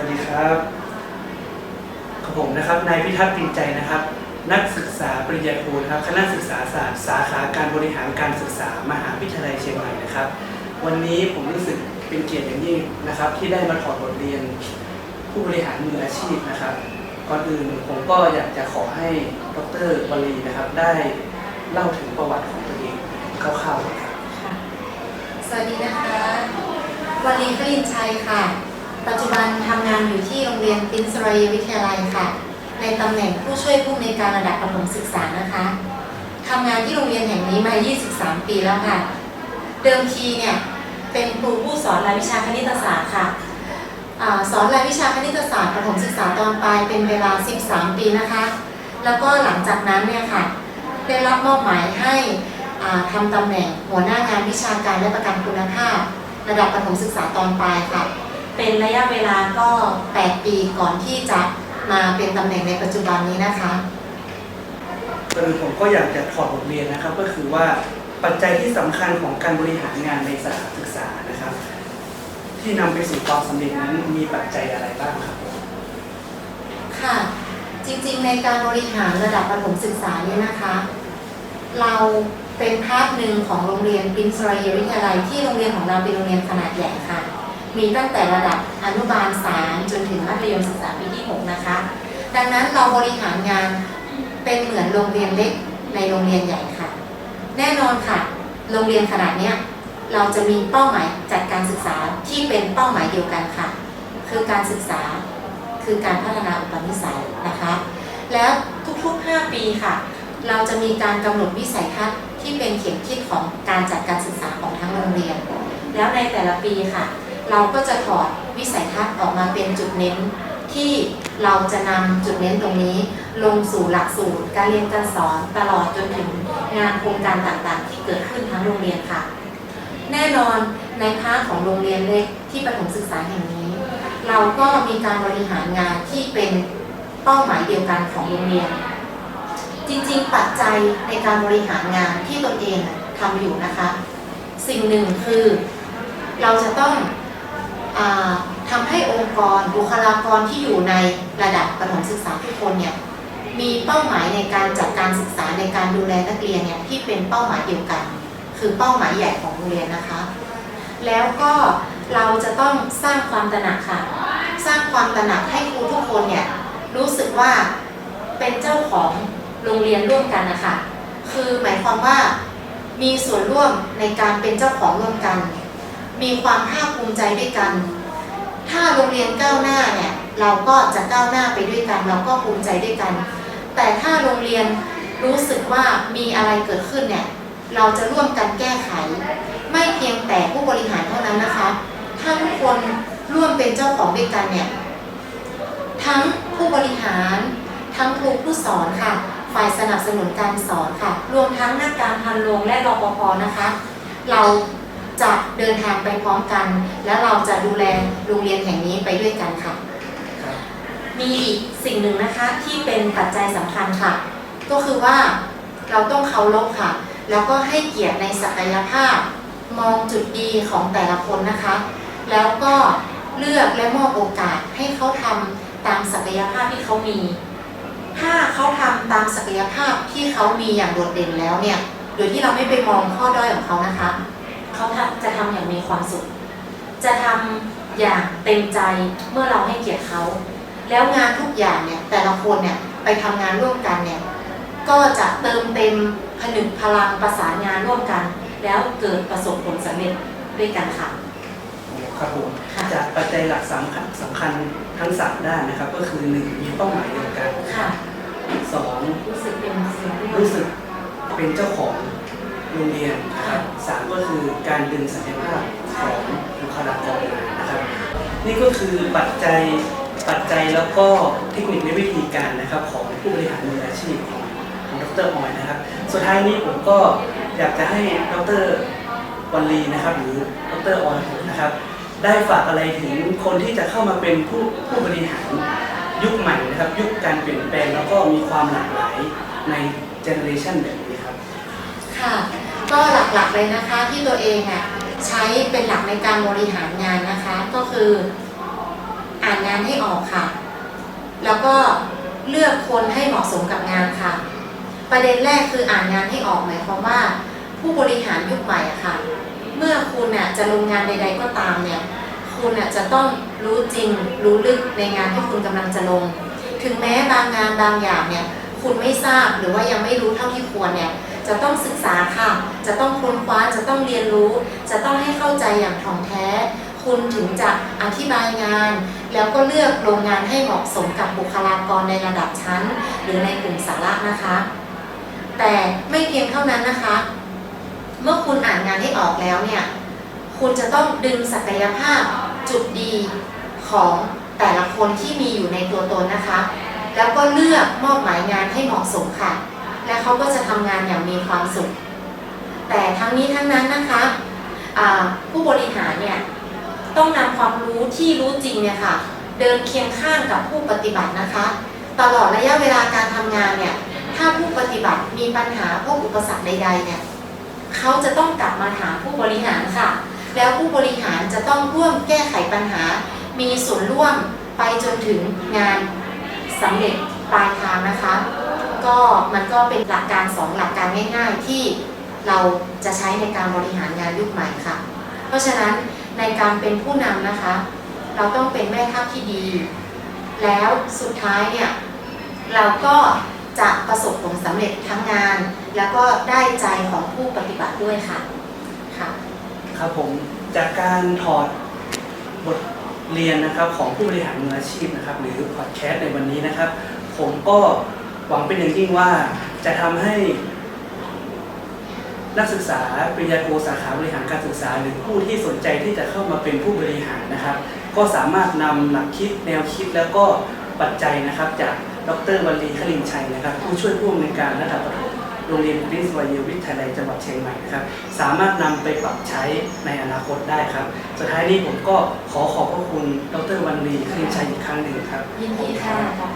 วัสดีครับกับผมนะครับ นายพิทักษ์ปินใจนะครับ นักศึกษาปริญญาโทนะครับคณะศึกษาศาสตร์สาขาการบริหารการศึกษามหาวิทยาลัยเชียงใหม่นะครับ วันนี้ผมรู้สึกเป็นเกียรติอย่างยิ่งนะครับ ที่ได้มาถอดบทเรียน ผู้บริหารมืออาชีพนะครับ ก่อนอื่นผมก็อยากจะขอให้ดรวลีนะครับ ได้เล่าถึงประวัติของตัวเองคร่าวๆครับสวัสดีนะคะวันลีพลินชัยค่ะ ปัจจุบันทำงานอยู่ที่โรงเรียนปินสรยวิทยาลัยค่ะ ในตำแหน่งผู้ช่วยผู้อำนการระดับประถมศึกษานะคะทำงานที่โรงเรียนแห่งนี้มา 23 ปีแล้วค่ะ เดิมทีเนี่ยเป็นครูผู้สอนรายวิชาคณิตศาสตร์ค่ะอสอนรายวิชาคณิตศาสตร์ประถมศึกษาตอนปลายเป็นเวลา 13 ปีนะคะ แล้วก็หลังจากนั้นเนี่ยค่ะได้รับมอบหมายให้อ่าทำาตำแหน่งหัวหน้างานวิชาการและประกันคุณภาพ ระดับประถมศึกษาตอนปลายค่ะ เป็นระยะเวลาก็ 8 ปีก่อนที่จะมาเป็นตำแหน่งในปัจจุบันนี้นะคะก่อนอื่นผมก็อยากจะถอดบทเรียนนะครับ ก็คือว่าปัจจัยที่สำคัญของการบริหารงานในสถานศึกษานะครับ ที่นำไปสู่ความสำเร็จนั้นมีปัจจัยอะไรบ้างครับผมค่ะจริงๆ ในการบริหารระดับประถมศึกษานี้นะคะ เราเป็นภาคหนึ่งของโรงเรียนปรินสรยวิทยาลัยที่โรงเรียนของเราเป็นโรงเรียนขนาดใหญ่ค่ะ มีตั้งแต่ระดับอนุบาล3จนถึงมัธยมศึกษาปีที่ 6 นะคะ ดังนั้นเราบริหารงานเป็นเหมือนโรงเรียนเล็กในโรงเรียนใหญ่ค่ะ แน่นอนค่ะ โรงเรียนขนาดเนี้ยเราจะมีเป้าหมายจัดการศึกษาที่เป็นเป้าหมายเดียวกันค่ะ คือการศึกษาคือการพัฒนาอุปนิสัยนะคะ แล้วทุกๆ 5 ปีค่ะ เราจะมีการกำหนดวิสัยทัศน์ที่เป็นเข็มทิศของการจัดการศึกษาของทั้งโรงเรียน แล้วในแต่ละปีค่ะ เราก็จะถอดวิสัยทัศน์ออกมาเป็นจุดเน้น ที่เราจะนำจุดเน้นตรงนี้ ลงสู่หลักสูตรการเรียนการสอนตลอดจนถึงงานโครงการต่างๆ ที่เกิดขึ้นทั้งโรงเรียนค่ะ แน่นอนในพาร์ทของโรงเรียนเล็กที่ประถมศึกษาแห่งนี้ เราก็มีการบริหารงานที่เป็นเป้าหมายเดียวกันของโรงเรียน จริงๆ ปัจจัยในการบริหารงานที่ตนเองทำอยู่นะคะ สิ่งหนึ่งคือ เราจะต้อง อาทำให้องค์กรบุคลากรที่อยู่ในระดับประถมศึกษาทุกคนเนี่ยมีเป้าหมายในการจัดการศึกษาในการดูแลนักเรียนเนี่ยที่เป็นเป้าหมายเดียวกัน คือเป้าหมายใหญ่ของโรงเรียนนะคะ แล้วก็เราจะต้องสร้างความตระหนักค่ะ สร้างความตระหนักให้ครูทุกคนเนี่ยรู้สึกว่าเป็นเจ้าของโรงเรียนร่วมกันนะคะ คือหมายความว่ามีส่วนร่วมในการเป็นเจ้าของร่วมกัน มีความภาคภูมิใจด้วยกัน ถ้าโรงเรียนก้าวหน้าเนี่ยเราก็จะก้าวหน้าไปด้วยกัน เราก็ภูมิใจด้วยกัน แต่ถ้าโรงเรียนรู้สึกว่ามีอะไรเกิดขึ้นเนี่ยเราจะร่วมกันแก้ไข ไม่เพียงแต่ผู้บริหารเท่านั้นนะคะ ถ้าทุกคนร่วมเป็นเจ้าของด้วยกันเนี่ยทั้งผู้บริหาร ทั้งครูผู้สอนค่ะ ฝ่ายสนับสนุนการสอนค่ะ รวมทั้งนักการพันโรงและรปภนะคะ เรา จะเดินทางไปพร้อมกัน และเราจะดูแลโรงเรียนแห่งนี้ไปด้วยกันค่ะ มีอีกสิ่งหนึ่งนะคะที่เป็นปัจจัยสำคัญค่ะ ก็คือว่าเราต้องเคารพค่ะ แล้วก็ให้เกียรติในศักยภาพ มองจุดดีของแต่ละคนนะคะ แล้วก็เลือกและมอบโอกาสให้เขาทำตามศักยภาพที่เขามี ถ้าเขาทำตามศักยภาพที่เขามีอย่างโดดเด่นแล้วเนี่ย โดยที่เราไม่ไปมองข้อด้อยของเขานะคะ เขาทำจะทำอย่างมีความสุข จะทำอย่างเต็มใจเมื่อเราให้เกียรติเขา แล้วงานทุกอย่างเนี่ยแต่ละคนเนี่ยไปทำงานร่วมกันเนี่ยก็จะเติมเต็มผนึกพลังประสานงานร่วมกัน แล้วเกิดประสบผลสำเร็จด้วยกันค่ะครับผมค่ะจากปัจจัยหลักสำคัญสำคัญทั้งสามด้านนะครับ ก็คือหนึ่งมีเป้าหมายเดียวกันค่ะสองรู้สึกเป็นสิ่งที่รู้สึกเป็นเจ้าของโรงเรียนนะครับสาม ก็คือการดึงศักยภาพของบุคลากรนะครับ นี่ก็คือปัจจัยปัจจัยแล้วก็เทคนิคในวิธีการนะครับของผู้บริหารมืออาชีพของของดรออยนะครับ สุดท้ายนี้ผมก็อยากจะให้ดรวันลีนะครับ หรือดรออยนะครับ ได้ฝากอะไรถึงคนที่จะเข้ามาเป็นผู้ผู้บริหารยุคใหม่นะครับ ยุคการเปลี่ยนแปลงแล้วก็มีความหลากหลายในเจเนอเรชันแบบนี้ครับ ค่ะ ก็หลักๆเลยนะคะที่ตัวเองอะใช้เป็นหลักในการบริหารงานนะคะ ก็คืออ่านงานให้ออกค่ะ แล้วก็เลือกคนให้เหมาะสมกับงานค่ะ ประเด็นแรกคืออ่านงานให้ออกหมายความว่า ผู้บริหารยุคใหม่อะค่ะ เมื่อคุณน่ะจะลงงานใด ๆ ก็ตามเนี่ย คุณน่ะจะต้องรู้จริงรู้ลึกในงานที่คุณกำลังจะลง ถึงแม้บางงานบางอย่างเนี่ย คุณไม่ทราบหรือว่ายังไม่รู้เท่าที่ควรเนี่ย จะต้องศึกษาค่ะ จะต้องค้นคว้า จะต้องเรียนรู้ จะต้องให้เข้าใจอย่างถ่องแท้ คุณถึงจะอธิบายงาน แล้วก็เลือกโรงงานให้เหมาะสมกับบุคลากรในระดับชั้น หรือในกลุ่มสาระนะคะ แต่ไม่เพียงเท่านั้นนะคะ เมื่อคุณอ่านงานให้ออกแล้วเนี่ย คุณจะต้องดึงศักยภาพจุดดีของแต่ละคนที่มีอยู่ในตัวตนนะคะ แล้วก็เลือกมอบหมายงานให้เหมาะสมค่ะ และเขาก็จะทำงานอย่างมีความสุข แต่ทั้งนี้ทั้งนั้นนะคะผู้บริหารเนี่ยต้องนำความรู้ที่รู้จริงเนี่ยค่ะเดินเคียงข้างกับผู้ปฏิบัตินะคะ ตลอดระยะเวลาการทำงานเนี่ยถ้าผู้ปฏิบัติมีปัญหาพวกอุปสรรคใดๆเนี่ยเขาจะต้องกลับมาถามผู้บริหารค่ะ แล้วผู้บริหารจะต้องร่วมแก้ไขปัญหา มีส่วนร่วมไปจนถึงงานสำเร็จปลายทางนะคะ ก็มันก็เป็นหลักการสองหลักการง่ายๆ ที่เราจะใช้ในการบริหารงานยุคใหม่ค่ะ เพราะฉะนั้นในการเป็นผู้นำนะคะ เราต้องเป็นแม่ทัพที่ดี แล้วสุดท้ายเนี่ย เราก็จะประสบผลสำเร็จทั้งงาน แล้วก็ได้ใจของผู้ปฏิบัติด้วยค่ะค่ะครับผมจากการถอดบทเรียนนะครับของผู้บริหารมืออาชีพนะครับ หรือพอดแคสต์ในวันนี้นะครับ ผมก็ หวังเป็นอย่างยิ่งว่าจะทำให้ นักศึกษาปริญญาโทสาขาบริหารการศึกษา หรือผู้ที่สนใจที่จะเข้ามาเป็นผู้บริหารนะครับ ก็สามารถนำหลักคิดแนวคิดแล้วก็ปัจจัยนะครับ จากดรวลีคลินชัยนะครับ ผู้ช่วยผู้อำนวยการระดับประถมโรงเรียนปรินซ์วายวิทยาลัยจังหวัดเชียงใหม่นะครับ สามารถนำไปปรับใช้ในอนาคตได้ครับ สุดท้ายนี้ผมก็ขอขอบพระคุณ ดรวันลีคลินชัยอีกครั้งหนึ่งครับยินดีค่ะขอบ